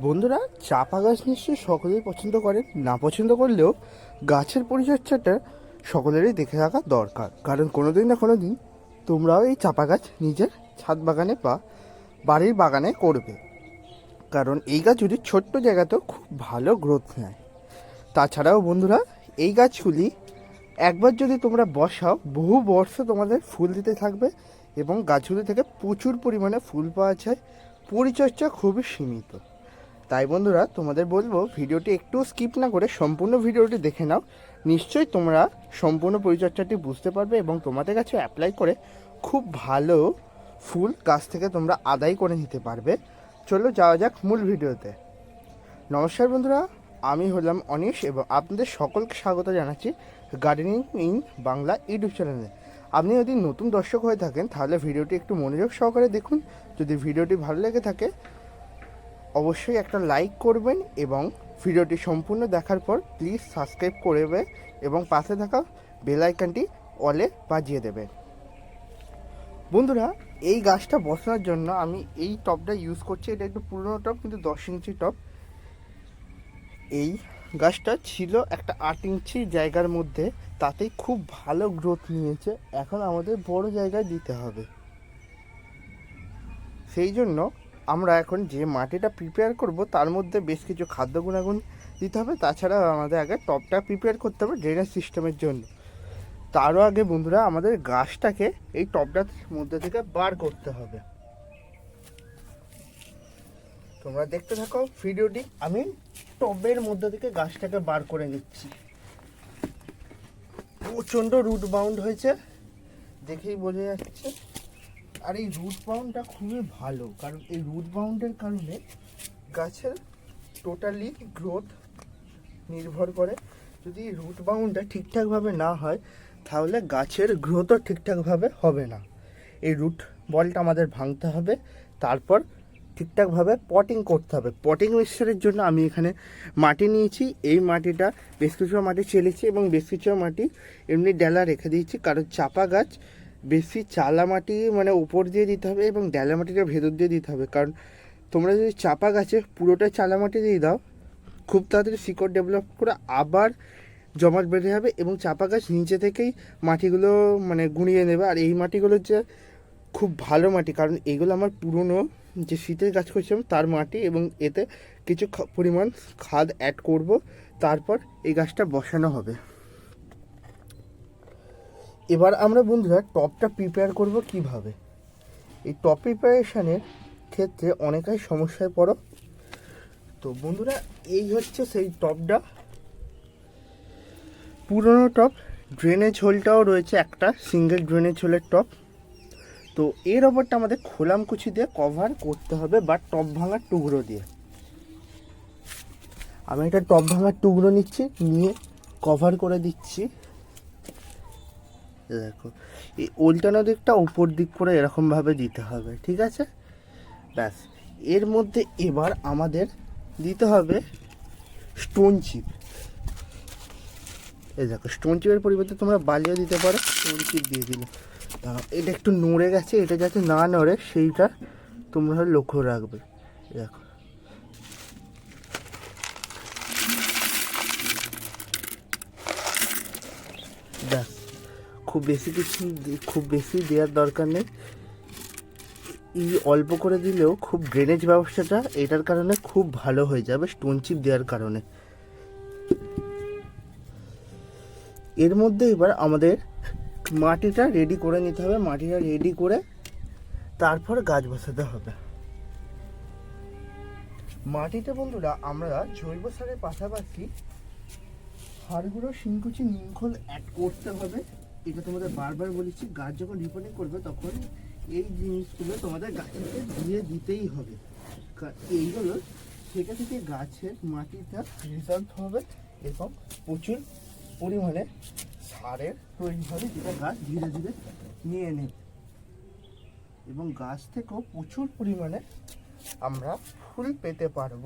বন্ধুরা, চাপা গাছ নিশ্চয়ই সকলেই পছন্দ করেন। না পছন্দ করলেও গাছের পরিচর্যাটা সকলেরই দেখে রাখা দরকার। কারণ কোনোদিন না কোনো দিন তোমরাও এই চাপা গাছ নিজের ছাদ বাগানে বা বাড়ির বাগানে করবে। কারণ এই গাছগুলি ছোট্ট জায়গাতেও খুব ভালো গ্রোথ নেয়। তাছাড়াও বন্ধুরা, এই গাছগুলি একবার যদি তোমরা বসাও, বহু বর্ষ তোমাদের ফুল দিতে থাকবে এবং গাছগুলি থেকে প্রচুর পরিমাণে ফুল পাওয়া যায়। পরিচর্যা খুবই সীমিত। তাই বন্ধুরা তোমাদের বলব ভিডিওটি একটু স্কিপ না করে সম্পূর্ণ ভিডিওটি দেখে নাও। নিশ্চয়ই তোমরা সম্পূর্ণ পরিচর্যাটি বুঝতে পারবে এবং তোমাদের কাছে অ্যাপ্লাই করে খুব ভালো ফুল গাছ থেকে তোমরা আদায় করে নিতে পারবে। চলো যাওয়া যাক মূল ভিডিওতে। নমস্কার বন্ধুরা, আমি হলাম অনিশ এবং আপনাদের সকলকে স্বাগত জানাচ্ছি গার্ডেনিং ইন বাংলা ইউটিউব চ্যানেলে। আপনি যদি নতুন দর্শক হয়ে থাকেন, তাহলে ভিডিওটি একটু মনোযোগ সহকারে দেখুন। যদি ভিডিওটি ভালো লেগে থাকে অবশ্যই একটা লাইক করবেন এবং ভিডিওটি সম্পূর্ণ দেখার পর প্লিজ সাবস্ক্রাইব করবে এবং পাশে থাকা বেল আইকনটি অলে বাজিয়ে দেবেন বন্ধুরা, এই গাছটা বসানোর জন্য আমি এই টবটা ইউজ করছি। এটা একটু পুরনো টব কিন্তু দশ ইঞ্চি টব এই গাছটা ছিল একটা আট ইঞ্চি জায়গার মধ্যে। তাতেই খুব ভালো গ্রোথ নিয়েছে। এখন আমাদের বড় জায়গায় দিতে হবে। সেই জন্য আমরা এখন যে মাটিটা প্রিপেয়ার করব, তার মধ্যে বেশ কিছু খাদ্য গুণাগুণ দিতে হবে। তাছাড়া আমাদের আগে টপটা প্রিপেয়ার করতে হবে ড্রেনেজ সিস্টেমের জন্য। তারও আগে বন্ধুরা আমাদের গাছটাকে এই টপটার মধ্যে থেকে বার করতে হবে। তোমরা দেখতে থাকো ভিডিওটি, আমি টবের মধ্যে থেকে গাছটাকে বার করে নিচ্ছি। প্রচণ্ড রুট বাউন্ড হয়েছে, দেখেই বোঝা যাচ্ছে। আর এই রুট বাউন্ডটা খুবই ভালো, কারণ এই রুট বাউন্ডের কারণে গাছের টোটালি গ্রোথ নির্ভর করে। যদি রুট বাউন্ডটা ঠিকঠাকভাবে না হয়, তাহলে গাছের গ্রোথও ঠিকঠাকভাবে হবে না। এই রুট বলটা আমাদের ভাঙতে হবে, তারপর ঠিকঠাকভাবে পটিং করতে হবে। পটিং মিক্সচারের জন্য আমি এখানে মাটি নিয়েছি, এই মাটিটা বেশ কিছু মাটি চেলেছি এবং বেশ কিছু মাটি এমনি ডেলা রেখে দিয়েছি, কারণ চাপা গাছ বেশি চালা মাটি মানে উপর দিয়ে দিতে হবে এবং ডেলা মাটিটা ভেতর দিয়ে দিতে হবে। কারণ তোমরা যদি চাপা গাছে পুরোটা চালা মাটি দিয়ে দাও, খুব তাড়াতাড়ি শিকড় ডেভেলপ করে আবার জমাট বেঁধে যাবে এবং চাপা গাছ নিচে থেকেই মাটিগুলো মানে গুঁড়িয়ে নেবে। আর এই মাটিগুলো যে খুব ভালো মাটি, কারণ এগুলো আমার পুরনো যে শীতের গাছ করছিলাম তার মাটি এবং এতে কিছু পরিমাণ খাদ অ্যাড করব, তারপর এই গাছটা বসানো হবে। এবার আমরা বন্ধুরা টপটা প্রিপেয়ার করব কীভাবে। এই টপ প্রিপারেশানের ক্ষেত্রে অনেকাই সমস্যায় পড়ো। তো বন্ধুরা, এই হচ্ছে সেই টপটা পুরনো টপ ড্রেনেজ হোলটাও রয়েছে একটা সিঙ্গেল ড্রেনেজ হোলের টপ তো এর ওপরটা আমাদের খোলামকুচি দিয়ে কভার করতে হবে, বা টপ ভাঙার টুকরো দিয়ে। আমি একটা টপ ভাঙার টুকরো নিচ্ছি, নিয়ে কভার করে দিচ্ছি। দেখো। এই উল্টানো দিকটা উপর দিক করে এরকমভাবে দিতে হবে, ঠিক আছে? ব্যাস। এর মধ্যে এবার আমাদের দিতে হবে স্টোন চিপ এই দেখো স্টোন চিপের পরিবর্তে তোমরা বালিও দিতে পারো স্টোন চিপ দিয়ে দিলে। এটা একটু নড়ে গেছে, এটা যাতে না নড়ে, সেইটা তোমরা লক্ষ্য রাখবে। দেখো ব্যাস খুব বেশি কিছু খুব বেশি দেওয়ার দরকার নেই। এই অল্প করে দিলেও খুব ড্রেনেজ ব্যবস্থাটা এটার কারণে খুব ভালো হয়ে যাবে স্টোন চিপ দেওয়ার কারণে। এর মধ্যে এবার আমাদের মাটিটা রেডি করে নিতে হবে, মাটিটা রেডি করে তারপর গাছ বসাতে হবে। মাটিতে বন্ধুরা, আমরা জৈব সারের পাশাপাশি হাড়গুলো শিংকুচি নিমখোল অ্যাড করতে হবে। এটা তোমাদের বারবার বলেছি, গাছ যখন রিপোর্টিং করবে তখন এই জিনিসগুলো তোমাদের গাছকে দিয়ে দিতেই হবে। এইগুলো থেকে থেকে গাছের মাটিটা রেজাল্ট হবে এবং প্রচুর পরিমাণে সারের তৈরি হবে যেটা গাছ ধীরে ধীরে নিয়ে নেবে। এবং গাছ থেকেও প্রচুর পরিমাণে আমরা ফুল পেতে পারব।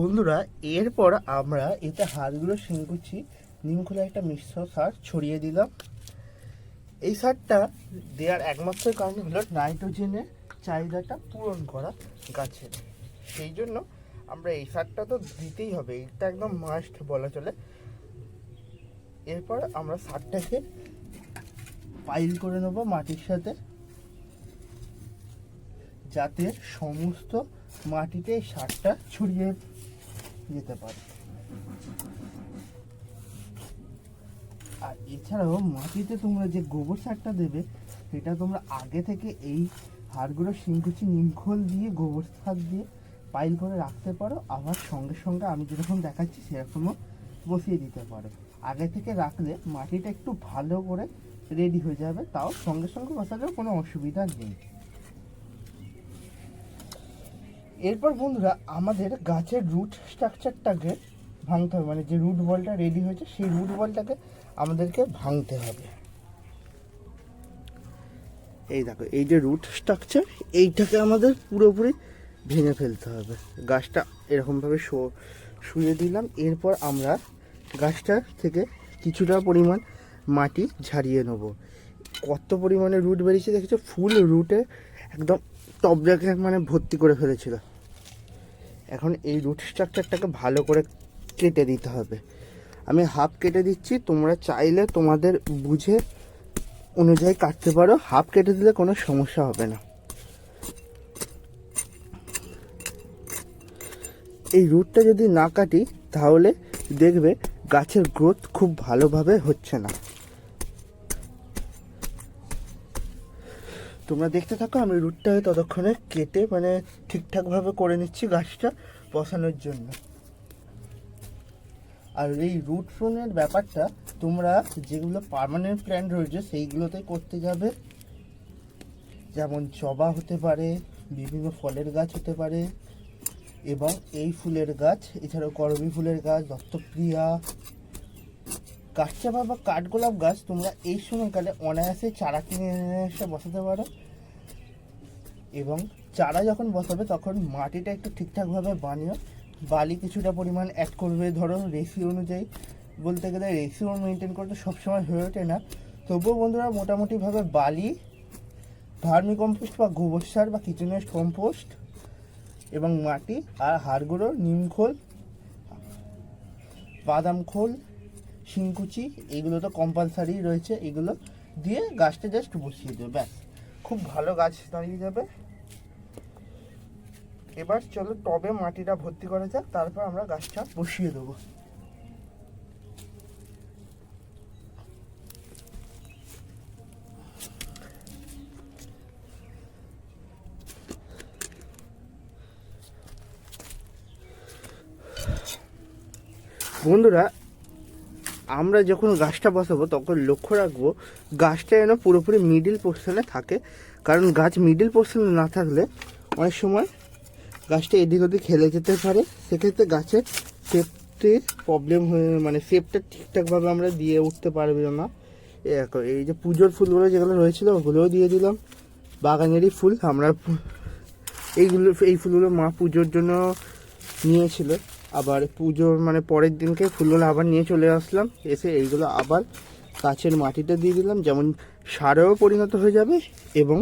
বন্ধুরা, এরপর আমরা এতে হাতগুলো শিংকুচি নিমখোলা একটা মিশ্র সার ছড়িয়ে দিলাম। এই সারটা দেওয়ার একমাত্র কারণ হলো নাইট্রোজেনের চাহিদাটা পূরণ করা গাছের সেই জন্য আমরা এই সারটা তো দিতেই হবে, এটা একদম মাস্ট বলা চলে। এরপর আমরা সারটাকে পাইল করে নেব মাটির সাথে, যাতে সমস্ত মাটিতে সারটা ছড়িয়ে যেতে পারে। আর এছাড়াও মাটিতে তোমরা যে গোবর সারটা দেবে, সেটা তোমরা আগে থেকে এই হাড়গুলো শিংকুচি নিমখোল দিয়ে, গোবর সার দিয়ে পাইল করে রাখতে পারো। আবার সঙ্গে সঙ্গে আমি যেরকম দেখাচ্ছি, সেরকমও বসিয়ে দিতে পারো। আগে থেকে রাখলে মাটিটা একটু ভালো করে রেডি হয়ে যাবে, তাও সঙ্গে সঙ্গে বসালেও কোনো অসুবিধা নেই। এরপর বন্ধুরা, আমাদের গাছের রুট স্ট্রাকচারটাকে ভাঙতে হবে। মানে যে রুট বলটা রেডি হয়েছে, সেই রুট বলটাকে আমাদেরকে ভাঙতে হবে। এই দেখো, এই যে রুট স্ট্রাকচার এইটাকে আমাদের পুরোপুরি ভেঙে ফেলতে হবে। গাছটা এরকমভাবে শো- শুয়ে দিলাম। এরপর আমরা গাছটা থেকে কিছুটা পরিমাণ মাটি ঝাড়িয়ে নেব। কত পরিমাণে রুট বেরিয়েছে দেখেছ? ফুল রুটে একদম টবটাকে মানে ভর্তি করে ফেলেছিল। এখন এই রুট স্ট্রাকচারটাকে ভালো করে কেটে দিতে হবে। আমি হাফ কেটে দিচ্ছি, তোমরা চাইলে তোমাদের বুঝে অনুযায়ী কাটতে পারো। হাফ কেটে দিলে কোনো সমস্যা হবে না। এই রুটটা যদি না কাটি, তাহলে দেখবে গাছের গ্রোথ খুব ভালোভাবে হচ্ছে না। তোমরা দেখতে থাকো, আমি রুটটা ততক্ষণে কেটে মানে ঠিকঠাকভাবে করে নিচ্ছি গাছটা বসানোর জন্য। আর এই রুট ফোনের ব্যাপারটা তোমরা যেগুলো পার্মানেন্ট প্ল্যান্ট রয়েছে, সেইগুলোতে করতে যাবে। যেমন জবা হতে পারে, বিভিন্ন ফলের গাছ হতে পারে এবং এই ফুলের গাছ, এছাড়াও করবি ফুলের গাছ, দত্তপ্রিয়া কাঠচাপা বা কাঠগোলাপ গাছ, তোমরা এই সময়কালে অনায়াসে চারা কিনে এসে বসাতে পারো। এবং চারা যখন বসাবে, তখন মাটিটা একটু ঠিকঠাকভাবে বানিও। বালি কিছুটা পরিমাণ অ্যাড করবে, ধরো রেসিও অনুযায়ী। বলতে গেলে রেসিও মেনটেন করতে সবসময় হয়ে ওঠে না। তবুও বন্ধুরা, মোটামুটিভাবে বালি, ভার্মি কম্পোস্ট বা গোবর সার বা কিচেন ওয়েস্ট কম্পোস্ট এবং মাটি আর হাড় গুঁড়ো নিম খোল, বাদাম খোল শিংকুচি, এগুলো তো কম্পালসারি রয়েছে, এগুলো দিয়ে গাছটা জাস্ট বসিয়ে দেবে ব্যাস। খুব ভালো গাছ দাঁড়িয়ে যাবে। এবার চলো টবে মাটিটা ভর্তি করা যাক, তারপর আমরা গাছটা বসিয়ে দেবো। বন্ধুরা আমরা যখন গাছটা বসাবো, তখন লক্ষ্য রাখব, গাছটা যেন পুরোপুরি মিডিল পোর্শনে থাকে। কারণ গাছ মিডিল পোর্শনে না থাকলে অনেক সময় গাছটা এদিক ওদিক খেলে যেতে পারে। সেক্ষেত্রে গাছের সেফটির প্রবলেম হয়ে মানে সেফটা ঠিকঠাকভাবে আমরা দিয়ে উঠতে পারবে না। এই যে পুজোর ফুলগুলো যেগুলো রয়েছিল, ওগুলোও দিয়ে দিলাম। বাগানেরই ফুল, আমরা এইগুলো, এই ফুলগুলো মা পুজোর জন্য নিয়েছিল। আবার পুজোর মানে পরের দিনকে ফুলগুলো আবার নিয়ে চলে আসলাম। এসে এইগুলো আবার গাছের মাটিতে দিয়ে দিলাম। যেমন সারেও পরিণত হয়ে যাবে এবং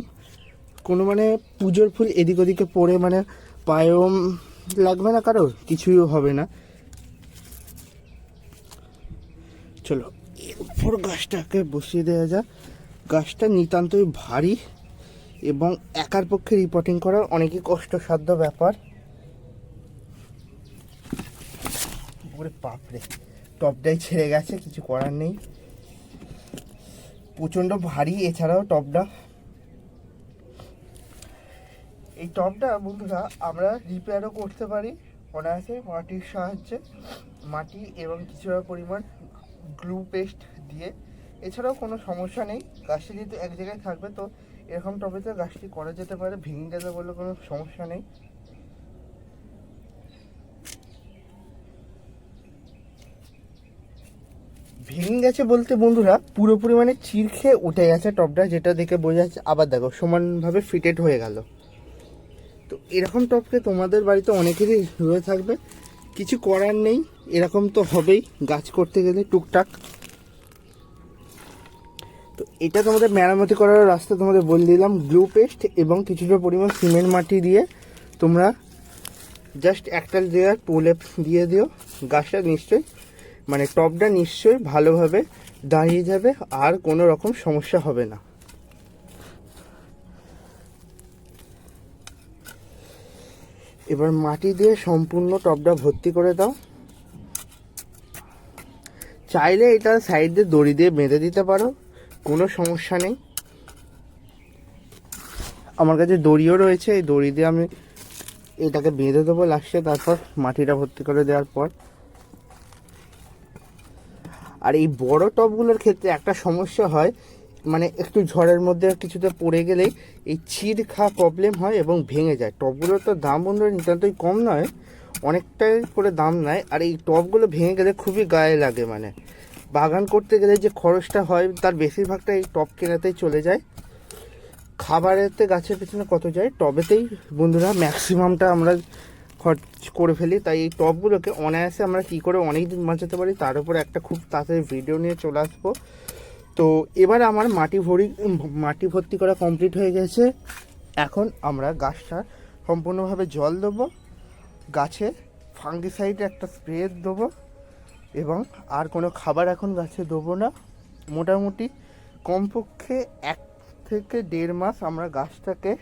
কোনো মানে পুজোর ফুল এদিক ওদিকে পড়ে মানে পায়েও লাগবে না কারও কিছুই হবে না। চলো, এরপর গাছটাকে বসিয়ে দেওয়া যাক। গাছটা নিতান্তই ভারী এবং একার পক্ষে রিপোর্টিং করা অনেকই কষ্টসাধ্য ব্যাপার। ওরে বাপরে। টপটাই ছেড়ে গেছে, কিছু করার নেই। প্রচণ্ড ভারী, এছাড়াও টপটা এই টপটা বন্ধুরা, আমরা রিপেয়ারও করতে পারি অনায়াসে মাটির সাহায্যে। মাটি এবং কিছুটা পরিমাণ গ্লু পেস্ট দিয়ে। এছাড়াও কোনো সমস্যা নেই, গাছটি যেহেতু এক জায়গায় থাকবে, তো এরকম টবেতে গাছটি করা যেতে পারে, ভেঙে যেতে বলে কোনো সমস্যা নেই। ভেঙে গেছে বলতে বন্ধুরা পুরোপুরি মানে চির খেয়ে উঠে গেছে টপটা, যেটা দেখে বোঝা যাচ্ছে, আবার দেখো, সমানভাবে ফিটেড হয়ে গেল। তো এরকম টপকে তোমাদের বাড়িতে অনেকেরই রয়ে থাকবে। কিছু করার নেই, এরকম তো হবেই, গাছ করতে গেলে টুকটাক। তো এটা তোমাদের মেরামতি করার রাস্তা তোমাদের বলে দিলাম গ্লু পেস্ট এবং কিছুটা পরিমাণ সিমেন্ট মাটি দিয়ে তোমরা জাস্ট একটা লেয়ার প্রলেপ দিয়ে দিও, গাছটা নিশ্চয়ই মানে টপটা নিশ্চয়ই ভালোভাবে দাঁড়িয়ে যাবে, আর কোনো রকম সমস্যা হবে না। এবার মাটি দিয়ে সম্পূর্ণ টপটা ভর্তি করে দাও। চাইলে এটা সাইড দিয়ে দড়ি দিয়ে বেঁধে দিতে পারো, কোনো সমস্যা নেই। আমার কাছে দড়িও রয়েছে, এই দড়ি দিয়ে আমি এটাকে বেঁধে দেবো লাস্টে তারপর মাটিটা ভর্তি করে দেওয়ার পর। আর এই বড় টবগুলোর ক্ষেত্রে একটা সমস্যা হয় মানে একটু ঝড়ের মধ্যে কিছুতে পড়ে গেলেই এই চিড় খাওয়া প্রবলেম হয় এবং ভেঙে যায়। টবগুলোর তো দাম বন্ধুরা নিতান্তই কম নয়, অনেকটাই করে দাম নেয়। আর এই টবগুলো ভেঙে গেলে খুবই গায়ে লাগে মানে। বাগান করতে গেলে যে খরচটা হয়, তার বেশিরভাগটা এই টব কেনাতেই চলে যায়। খাবারেতে গাছের পেছনে কত যায়? টবেতেই বন্ধুরা ম্যাক্সিমামটা আমরা খরচ করে ফেলি, তাই এই টবগুলোকে অনায়াসে আমরা কী করে অনেক দিন বাঁচাতে পারি, তার উপর একটা খুব তাড়াতাড়ি ভিডিও নিয়ে চলে আসব। তো এবার আমার মাটি ভরি, মাটি ভর্তি করা কমপ্লিট হয়ে গেছে। এখন আমরা গাছটা সম্পূর্ণভাবে জল দেবো, গাছে ফাঙ্গিসাইড একটা স্প্রে দেবো, এবং আর কোনো খাবার এখন গাছে দেবো না। মোটামুটি কমপক্ষে এক থেকে দেড় মাস আমরা গাছটাকে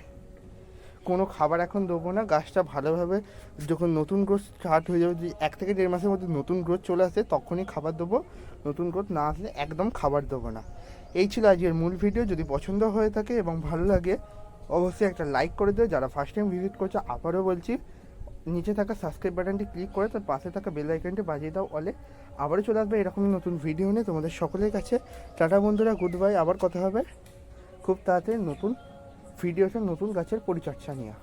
কোনো খাবার এখন দেবো না। গাছটা ভালোভাবে যখন নতুন গ্রোথ স্টার্ট হয়ে যাবে যে এক থেকে দেড় মাসের মধ্যে নতুন গ্রোথ চলে আসে, তখনই খাবার দেবো। নতুন গ্রোথ না আসলে একদম খাবার দেবো না। এই ছিল আজকের মূল ভিডিও যদি পছন্দ হয়ে থাকে এবং ভালো লাগে, অবশ্যই একটা লাইক করে দিও। যারা ফার্স্ট টাইম ভিজিট করছে, আবারও বলছি, নিচে থাকা সাবস্ক্রাইব বাটনটি ক্লিক করে তার পাশে থাকা বেল আইকনটি বাজিয়ে দাও অলে আবারও চলে আসবে এরকমই নতুন ভিডিও নিয়ে তোমাদের সকলের কাছে। টাটা বন্ধুরা গুড বাই আবার কথা হবে। খুব তাড়াতাড়ি নতুন ভিডিওতে নতুন গাছের পরিচর্যা নিয়ে।